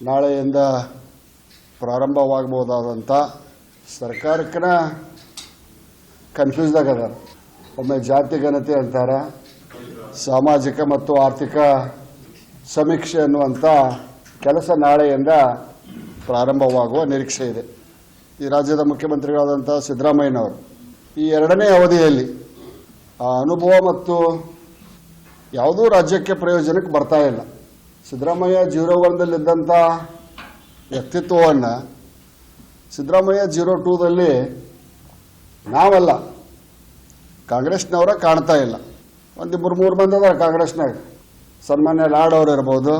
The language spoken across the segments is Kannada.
ನಾಳೆಯಿಂದ ಪ್ರಾರಂಭವಾಗಬಹುದಾದಂಥ ಸರ್ಕಾರಕ್ಕನ ಕನ್ಫ್ಯೂಸ್ದಾಗ ಅದಾರ ಒಮ್ಮೆ ಜಾತಿ ಘನತೆ ಅಂತಾರೆ, ಸಾಮಾಜಿಕ ಮತ್ತು ಆರ್ಥಿಕ ಸಮೀಕ್ಷೆ ಅನ್ನುವಂಥ ಕೆಲಸ ನಾಳೆಯಿಂದ ಪ್ರಾರಂಭವಾಗುವ ನಿರೀಕ್ಷೆ ಇದೆ. ಈ ರಾಜ್ಯದ ಮುಖ್ಯಮಂತ್ರಿಗಳಾದಂಥ ಸಿದ್ದರಾಮಯ್ಯನವರು ಈ ಎರಡನೇ ಅವಧಿಯಲ್ಲಿ ಆ ಅನುಭವ ಮತ್ತು ಯಾವುದೂ ರಾಜ್ಯಕ್ಕೆ ಪ್ರಯೋಜನಕ್ಕೆ ಬರ್ತಾ ಇಲ್ಲ. ಸಿದ್ದರಾಮಯ್ಯ ಜೀರೋ ಒನ್ದಲ್ಲಿದ್ದಂಥ ವ್ಯಕ್ತಿತ್ವವನ್ನು ಸಿದ್ದರಾಮಯ್ಯ ಜೀರೋ ಟೂದಲ್ಲಿ ನಾವಲ್ಲ. ಕಾಂಗ್ರೆಸ್ನವರ ಕಾಣ್ತಾ ಇಲ್ಲ. ಒಂದು ಮೂರು ಮೂರು ಮಂದಿ ಅದಾರ ಕಾಂಗ್ರೆಸ್ನಾಗ ಸನ್ಮಾನ್ಯ ಲಾಡ್ ಅವ್ರು ಇರ್ಬೋದು,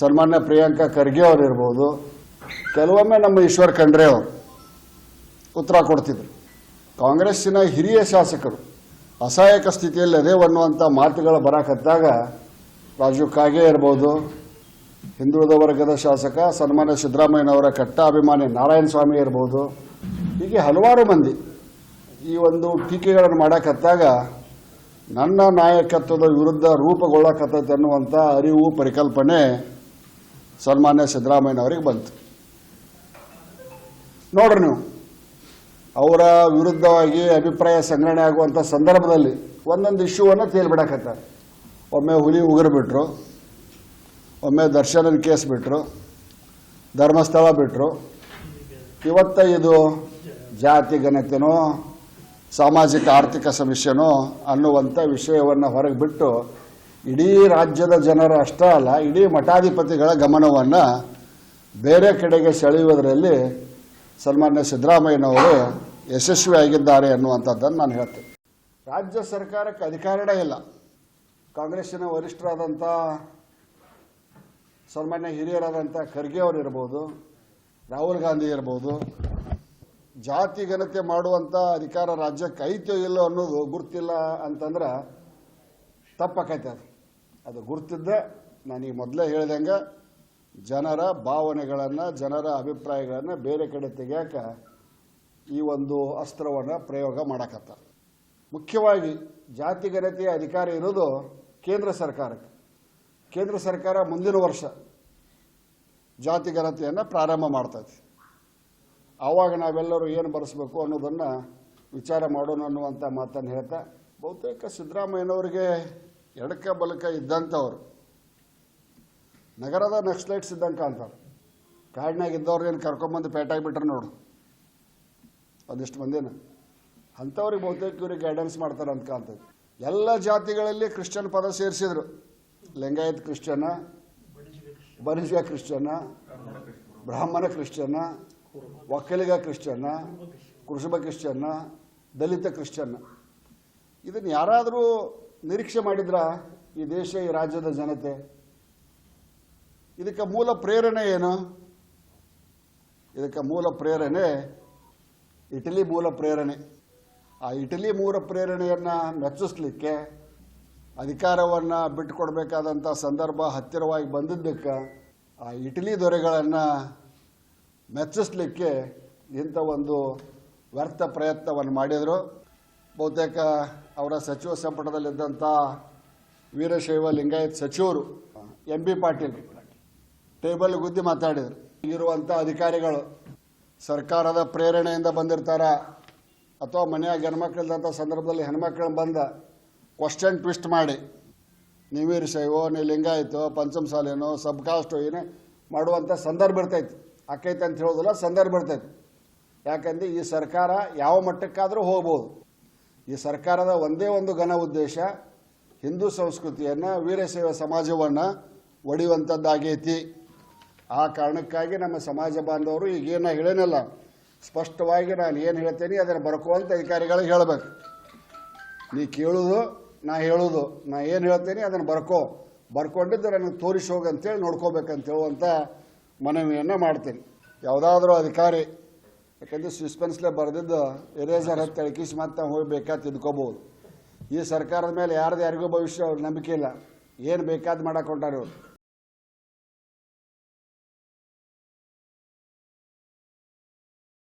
ಸನ್ಮಾನ್ಯ ಪ್ರಿಯಾಂಕಾ ಖರ್ಗೆ ಅವ್ರು ಇರ್ಬೋದು, ಕೆಲವೊಮ್ಮೆ ನಮ್ಮ ಈಶ್ವರ್ ಖಂಡ್ರೆ ಅವರು ಉತ್ತರ ಕೊಡ್ತಿದ್ರು. ಕಾಂಗ್ರೆಸ್ಸಿನ ಹಿರಿಯ ಶಾಸಕರು ಅಸಹಾಯಕ ಸ್ಥಿತಿಯಲ್ಲಿ ಅದೇ ಅನ್ನುವಂಥ ಮಾತುಗಳು ಬರಾಕತ್ತಾಗ ರಾಜು ಕಾಗೆ ಇರ್ಬೋದು. ಹಿಂದುಳಿದ ವರ್ಗದ ಶಾಸಕ ಸನ್ಮಾನ್ಯ ಸಿದ್ದರಾಮಯ್ಯನವರ ಕಟ್ಟ ಅಭಿಮಾನಿ ನಾರಾಯಣ ಸ್ವಾಮಿ ಇರ್ಬೋದು. ಹೀಗೆ ಹಲವಾರು ಮಂದಿ ಈ ಒಂದು ಟೀಕೆಗಳನ್ನು ಮಾಡಕತ್ತಾಗ ನನ್ನ ನಾಯಕತ್ವದ ವಿರುದ್ಧ ರೂಪುಗೊಳ್ಳಕತ್ತೈತೆ ಅನ್ನುವಂಥ ಅರಿವು, ಪರಿಕಲ್ಪನೆ ಸನ್ಮಾನ್ಯ ಸಿದ್ದರಾಮಯ್ಯನವರಿಗೆ ಬಂತು. ನೋಡ್ರಿ ನೀವು, ಅವರ ವಿರುದ್ಧವಾಗಿ ಅಭಿಪ್ರಾಯ ಸಂಗ್ರಹಣೆ ಆಗುವಂಥ ಸಂದರ್ಭದಲ್ಲಿ ಒಂದೊಂದು ಇಶ್ಯೂವನ್ನು ತೇಲ್ಬಿಡಕತ್ತಾರೆ. ಒಮ್ಮೆ ಹುಲಿ ಉಗುರು ಬಿಟ್ಟರು ಒಮ್ಮೆ ದರ್ಶನನ ಕೇಸ್ ಬಿಟ್ಟರು ಧರ್ಮಸ್ಥಳ ಬಿಟ್ಟರು ಇವತ್ತ ಇದು ಜಾತಿ ಘನತೆನೋ, ಸಾಮಾಜಿಕ ಆರ್ಥಿಕ ಸಮಸ್ಯೆನೋ ಅನ್ನುವಂಥ ವಿಷಯವನ್ನು ಹೊರಗೆ ಬಿಟ್ಟು ಇಡೀ ರಾಜ್ಯದ ಜನರ ಅಷ್ಟೇ ಅಲ್ಲ, ಇಡೀ ಮಠಾಧಿಪತಿಗಳ ಗಮನವನ್ನು ಬೇರೆ ಕಡೆಗೆ ಸೆಳೆಯುವುದರಲ್ಲಿ ಸನ್ಮಾನ್ಯ ಸಿದ್ದರಾಮಯ್ಯನವರು ಯಶಸ್ವಿಯಾಗಿದ್ದಾರೆ ಅನ್ನುವಂಥದ್ದನ್ನು ನಾನು ಹೇಳ್ತೇನೆ. ರಾಜ್ಯ ಸರ್ಕಾರಕ್ಕೆ ಅಧಿಕಾರನೇ ಇಲ್ಲ. ಕಾಂಗ್ರೆಸ್ಸಿನ ವರಿಷ್ಠರಾದಂಥ, ಸನ್ಮಾನ್ಯ ಹಿರಿಯರಾದಂಥ ಖರ್ಗೆ ಅವರು ಇರ್ಬೋದು, ರಾಹುಲ್ ಗಾಂಧಿ ಇರ್ಬೋದು, ಜಾತಿ ಘನತೆ ಮಾಡುವಂಥ ಅಧಿಕಾರ ರಾಜ್ಯಕ್ಕೆ ಐತೋ ಇಲ್ಲೋ ಅನ್ನೋದು ಗುರ್ತಿಲ್ಲ ಅಂತಂದ್ರೆ ತಪ್ಪಾಕೈತೆ ಅದು. ಅದು ಗುರ್ತಿದ್ದೆ ನಾನು ಈ ಮೊದಲೇ ಹೇಳ್ದಂಗೆ, ಜನರ ಭಾವನೆಗಳನ್ನು, ಜನರ ಅಭಿಪ್ರಾಯಗಳನ್ನು ಬೇರೆ ಕಡೆ ತೆಗೆಯಕ ಈ ಒಂದು ಅಸ್ತ್ರವನ್ನು ಪ್ರಯೋಗ ಮಾಡಕತ್ತ ಮುಖ್ಯವಾಗಿ ಜಾತಿ ಘನತೆಯ ಅಧಿಕಾರ ಇರೋದು ಕೇಂದ್ರ ಸರ್ಕಾರಕ್ಕೆ. ಕೇಂದ್ರ ಸರ್ಕಾರ ಮುಂದಿನ ವರ್ಷ ಜಾತಿ ಗಣತಿಯನ್ನು ಪ್ರಾರಂಭ ಮಾಡ್ತೈತಿ ಆವಾಗ ನಾವೆಲ್ಲರೂ ಏನು ಬರೆಸ್ಬೇಕು ಅನ್ನೋದನ್ನು ವಿಚಾರ ಮಾಡೋಣ ಅನ್ನುವಂಥ ಮಾತನ್ನು ಹೇಳ್ತಾ, ಬಹುತೇಕ ಸಿದ್ದರಾಮಯ್ಯನವರಿಗೆ ಎಡಕ ಬಲಕ ಇದ್ದಂಥವ್ರು, ನಗರದ ನಕ್ಸಲೈಟ್ಸ್ ಇದ್ದಂಗೆ ಕಾಣ್ತಾರೆ ಕಾಡಿನಾಗ ಇದ್ದವ್ರನ್ನೇನು ಕರ್ಕೊಂಬಂದು ಪೇಟಾಗಿಬಿಟ್ರೆ ನೋಡು. ಒಂದಿಷ್ಟು ಮಂದಿನ. ಅಂಥವ್ರಿಗೆ ಬಹುತೇಕ ಇವ್ರಿಗೆ ಗೈಡೆನ್ಸ್ ಮಾಡ್ತಾರೆ ಅಂತ ಕಾಣ್ತದೆ. ಎಲ್ಲ ಜಾತಿಗಳಲ್ಲಿ ಕ್ರಿಶ್ಚಿಯನ್ ಪದ ಸೇರಿಸಿದ್ರು. ಲಿಂಗಾಯತ್ ಕ್ರಿಶ್ಚಿಯನ್ ಬನಿಜ ಕ್ರಿಶ್ಚಿಯನ್, ಬ್ರಾಹ್ಮಣ ಕ್ರಿಶ್ಚಿಯನ್ ಒಕ್ಕಲಿಗ ಕ್ರಿಶ್ಚಿಯನ್ನ ಕುರುಷಭ ಕ್ರಿಶ್ಚಿಯನ್ನ ದಲಿತ ಕ್ರಿಶ್ಚಿಯನ್. ಇದನ್ನು ಯಾರಾದರೂ ನಿರೀಕ್ಷೆ ಮಾಡಿದ್ರ ಈ ದೇಶ, ಈ ರಾಜ್ಯದ ಜನತೆ? ಇದಕ್ಕೆ ಮೂಲ ಪ್ರೇರಣೆ ಏನು? ಇದಕ್ಕೆ ಮೂಲ ಪ್ರೇರಣೆ ಇಟಲಿ ಮೂಲ ಪ್ರೇರಣೆ. ಆ ಇಟಲಿ ಮೂರ ಪ್ರೇರಣೆಯನ್ನು ಮೆಚ್ಚಿಸ್ಲಿಕ್ಕೆ ಅಧಿಕಾರವನ್ನು ಬಿಟ್ಟುಕೊಡ್ಬೇಕಾದಂಥ ಸಂದರ್ಭ ಹತ್ತಿರವಾಗಿ ಬಂದಿದ್ದಕ್ಕೆ ಆ ಇಟಲಿ ದೊರೆಗಳನ್ನು ಮೆಚ್ಚಿಸ್ಲಿಕ್ಕೆ ಇಂಥ ಒಂದು ವ್ಯರ್ಥ ಪ್ರಯತ್ನವನ್ನು ಮಾಡಿದರು. ಬಹುತೇಕ ಅವರ ಸಚಿವ ಸಂಪುಟದಲ್ಲಿದ್ದಂಥ ವೀರಶೈವ ಲಿಂಗಾಯತ್ ಸಚಿವರು, ಎಂ ಬಿ ಪಾಟೀಲ್ ಟೇಬಲ್ ಗುದ್ದಿ ಮಾತಾಡಿದರು. ಇರುವಂಥ ಅಧಿಕಾರಿಗಳು ಸರ್ಕಾರದ ಪ್ರೇರಣೆಯಿಂದ ಬಂದಿರ್ತಾರ ಅಥವಾ ಮನೆಯಾಗ ಹೆಣ್ಮಕ್ಳಿದ್ದಂಥ ಸಂದರ್ಭದಲ್ಲಿ ಹೆಣ್ಮಕ್ಳು ಬಂದ ಕ್ವಶನ್ ಟ್ವಿಸ್ಟ್ ಮಾಡಿ. ನೀವೀರ್ ಶೈವೋ ನೀ ಲಿಂಗಾಯತೋ ಪಂಚಮಸಾಲೇನೋ ಸಬ್ ಕಾಸ್ಟೋ ಏನೇ ಮಾಡುವಂಥ ಸಂದರ್ಭ ಇರ್ತೈತಿ. ಆಕೈತೆ ಅಂತ ಹೇಳೋದಿಲ್ಲ ಸಂದರ್ಭ ಇರ್ತೈತಿ. ಯಾಕಂದ್ರೆ ಈ ಸರ್ಕಾರ ಯಾವ ಮಟ್ಟಕ್ಕಾದರೂ ಹೋಗ್ಬೋದು. ಈ ಸರ್ಕಾರದ ಒಂದೇ ಒಂದು ಘನ ಉದ್ದೇಶ ಹಿಂದೂ ಸಂಸ್ಕೃತಿಯನ್ನು ವೀರಶೈವ ಸಮಾಜವನ್ನು ಒಡೆಯುವಂಥದ್ದಾಗೈತಿ ಆ ಕಾರಣಕ್ಕಾಗಿ ನಮ್ಮ ಸಮಾಜ ಬಾಂಧವರು ಈಗೇನ ಹೇಳೇನಲ್ಲ ಸ್ಪಷ್ಟವಾಗಿ ನಾನು ಏನು ಹೇಳ್ತೇನೆ, ಅದನ್ನು ಅಂತ ಅಧಿಕಾರಿಗಳಿಗೆ ಹೇಳಬೇಕು. ನೀ ಕೇಳೋದು, ನಾ ಹೇಳೋದು. ನಾ ಏನು ಹೇಳ್ತೇನೆ, ಅದನ್ನು ಬರ್ಕೋ. ಬರ್ಕೊಂಡಿದ್ದು ನನಗೆ ತೋರಿಸಿ ಹೋಗು ಅಂತೇಳಿ ನೋಡ್ಕೋಬೇಕಂತ ಹೇಳುವಂಥ ಮನವಿಯನ್ನು ಮಾಡ್ತೀನಿ. ಯಾವುದಾದ್ರೂ ಅಧಿಕಾರಿ, ಯಾಕಂದ್ರೆ ಸಸ್ಪೆನ್ಸ್ಲೇ ಬರೆದಿದ್ದು ಎರೇಸರ್ ಹತ್ತಿ ಅಳಕಿಸಿ ಮತ್ತೆ ಹೋಗಿ ಬೇಕಾದ ತಿದ್ಕೋಬೋದು. ಈ ಸರ್ಕಾರದ ಮೇಲೆ ಯಾರ್ದು ಯಾರಿಗೂ ಭವಿಷ್ಯ ನಂಬಿಕೆ ಇಲ್ಲ. ಏನು ಬೇಕಾದ ಮಾಡಕ್ಕೆ ಇವ್ರು.